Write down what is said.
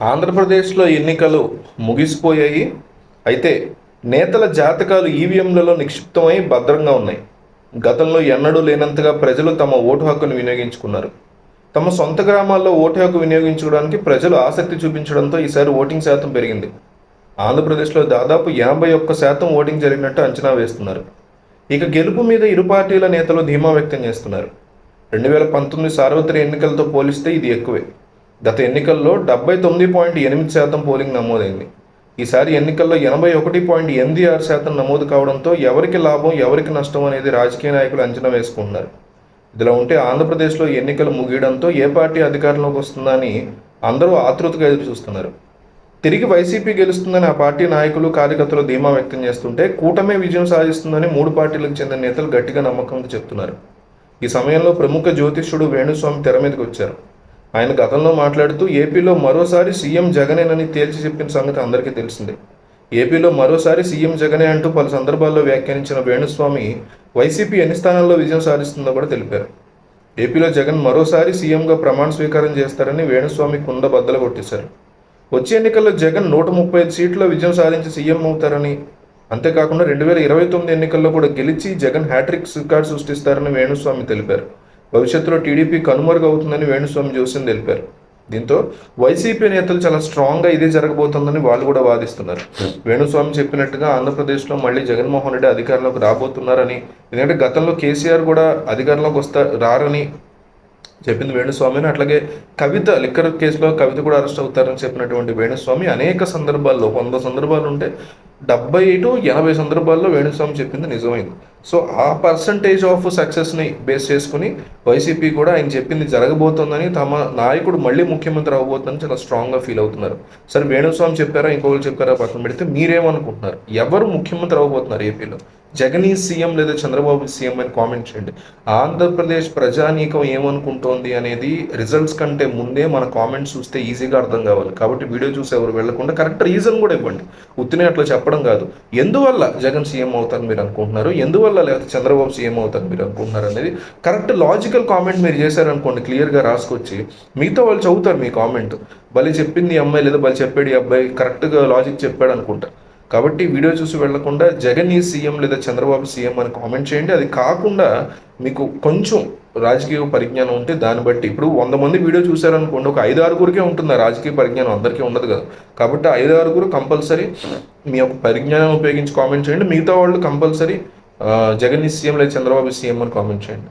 ఆంధ్రప్రదేశ్లో ఎన్నికలు ముగిసిపోయాయి. అయితే నేతల జాతకాలు ఈవీఎంలలో నిక్షిప్తమై భద్రంగా ఉన్నాయి. గతంలో ఎన్నడూ లేనంతగా ప్రజలు తమ ఓటు హక్కును వినియోగించుకున్నారు. తమ సొంత గ్రామాల్లో ఓటు హక్కు వినియోగించుకోవడానికి ప్రజలు ఆసక్తి చూపించడంతో ఈసారి ఓటింగ్ శాతం పెరిగింది. ఆంధ్రప్రదేశ్లో దాదాపు ఎనభై ఒక్క శాతం ఓటింగ్ జరిగినట్టు అంచనా వేస్తున్నారు. ఇక గెలుపు మీద ఇరు పార్టీల నేతలు ధీమా వ్యక్తం చేస్తున్నారు. రెండు వేల పంతొమ్మిది సార్వత్రిక ఎన్నికలతో పోలిస్తే ఇది ఎక్కువే. గత ఎన్నికల్లో డెబ్బై తొమ్మిది పాయింట్ ఎనిమిది శాతం పోలింగ్ నమోదైంది. ఈసారి ఎన్నికల్లో ఎనభై ఒకటి పాయింట్ ఎనిమిది ఆరు శాతం నమోదు కావడంతో ఎవరికి లాభం ఎవరికి నష్టం అనేది రాజకీయ నాయకులు అంచనా వేసుకుంటున్నారు. ఇదిలా ఉంటే ఆంధ్రప్రదేశ్లో ఎన్నికలు ముగియడంతో ఏ పార్టీ అధికారంలోకి వస్తుందని అందరూ ఆతృతగా ఎదురు చూస్తున్నారు. తిరిగి వైసీపీ గెలుస్తుందని ఆ పార్టీ నాయకులు కార్యకర్తలు ధీమా వ్యక్తం చేస్తుంటే కూటమే విజయం సాధిస్తుందని మూడు పార్టీలకు చెందిన నేతలు గట్టిగా నమ్మకంతో చెప్తున్నారు. ఈ సమయంలో ప్రముఖ జ్యోతిష్యుడు వేణుస్వామి తెర మీదకి వచ్చారు. ఆయన గతంలో మాట్లాడుతూ ఏపీలో మరోసారి సీఎం జగనేనని తేల్చి చెప్పిన సంగతి అందరికీ తెలిసిందే. ఏపీలో మరోసారి సీఎం జగనే అంటూ పలు సందర్భాల్లో వ్యాఖ్యానించిన వేణుస్వామి వైసీపీ ఎన్ని స్థానాల్లో విజయం సాధిస్తుందో కూడా తెలిపారు. ఏపీలో జగన్ మరోసారి సీఎంగా ప్రమాణ స్వీకారం చేస్తారని వేణుస్వామి కుండ బద్దలు కొట్టేశారు. వచ్చే ఎన్నికల్లో జగన్ నూట ముప్పై ఐదు సీట్లో విజయం సాధించి సీఎం అవుతారని అంతేకాకుండా రెండు వేల ఇరవై తొమ్మిది ఎన్నికల్లో కూడా గెలిచి జగన్ హ్యాట్రిక్ రికార్డ్ సృష్టిస్తారని వేణుస్వామి తెలిపారు. భవిష్యత్తులో టీడీపీ కనుమరుగు అవుతుందని వేణుస్వామి జోస్యం తెలిపారు. దీంతో వైసీపీ నేతలు చాలా స్ట్రాంగ్గా ఇదే జరగబోతోందని వాళ్ళు కూడా వాదిస్తున్నారు. వేణుస్వామి చెప్పినట్టుగా ఆంధ్రప్రదేశ్లో మళ్ళీ జగన్మోహన్ రెడ్డి అధికారంలోకి రాబోతున్నారని ఎందుకంటే గతంలో కేసీఆర్ కూడా అధికారంలోకి వస్తా రారని చెప్పింది వేణుస్వామిని. అట్లాగే కవిత లిక్కర్ కేసులో కవిత కూడా అరెస్ట్ అవుతారని చెప్పినటువంటి వేణుస్వామి అనేక సందర్భాల్లో వంద సందర్భాలు ఉంటే డెబ్బై టు ఎనభై సందర్భాల్లో వేణుస్వామి చెప్పింది నిజమైంది. సో ఆ పర్సంటేజ్ ఆఫ్ సక్సెస్ని బేస్ చేసుకుని వైసీపీ కూడా ఆయన చెప్పింది జరగబోతోందని తమ నాయకుడు మళ్ళీ ముఖ్యమంత్రి అవ్వబోతుందని చాలా స్ట్రాంగ్గా ఫీల్ అవుతున్నారు. సరే వేణుస్వామి చెప్పారా ఇంకొకరు చెప్పారా పక్కన పెడితే మీరేమనుకుంటున్నారు? ఎవరు ముఖ్యమంత్రి అవ్వబోతున్నారు ఏపీలో జగనీ సీఎం లేదా చంద్రబాబు సీఎం అని కామెంట్ చేయండి. ఆంధ్రప్రదేశ్ ప్రజానీకం ఏమనుకుంటోంది అనేది రిజల్ట్స్ కంటే ముందే మన కామెంట్స్ చూస్తే ఈజీగా అర్థం కావాలి. కాబట్టి వీడియో చూసి ఎవరు వెళ్ళకుండా కరెక్ట్ రీజన్ కూడా ఇవ్వండి. ఉత్తినే అట్లా చెప్పడం కాదు. ఎందువల్ల జగన్ సీఎం అవుతారని మీరు అనుకుంటున్నారు? ఎందువల్ల లేకపోతే చంద్రబాబు సీఎం అవుతారని మీరు అనుకుంటున్నారు అనేది కరెక్ట్ లాజికల్ కామెంట్ మీరు చేశారనుకోండి క్లియర్గా రాసుకొచ్చి మిగతా వాళ్ళు చదువుతారు మీ కామెంట్ భలే చెప్పింది అమ్మాయి లేదా భలే చెప్పాడు ఈ అబ్బాయి కరెక్ట్గా లాజిక్ చెప్పాడు అనుకుంటారు కాబట్టి వీడియో చూసి వెళ్ళకుండా జగన్ ఈ సీఎం లేదా చంద్రబాబు సీఎం అని కామెంట్ చేయండి. అది కాకుండా మీకు కొంచెం రాజకీయ పరిజ్ఞానం ఉంటే దాన్ని బట్టి. ఇప్పుడు వంద మంది వీడియో చూసారనుకోండి ఒక ఐదు ఆరుగురికే ఉంటుంది ఆ రాజకీయ పరిజ్ఞానం అందరికీ ఉండదు కదా. కాబట్టి ఐదు ఆరుగురు కంపల్సరీ మీ యొక్క పరిజ్ఞానం ఉపయోగించి కామెంట్ చేయండి. మిగతా వాళ్ళు కంపల్సరీ జగన్ ఈ సీఎం లేదా చంద్రబాబు సీఎం అని కామెంట్ చేయండి.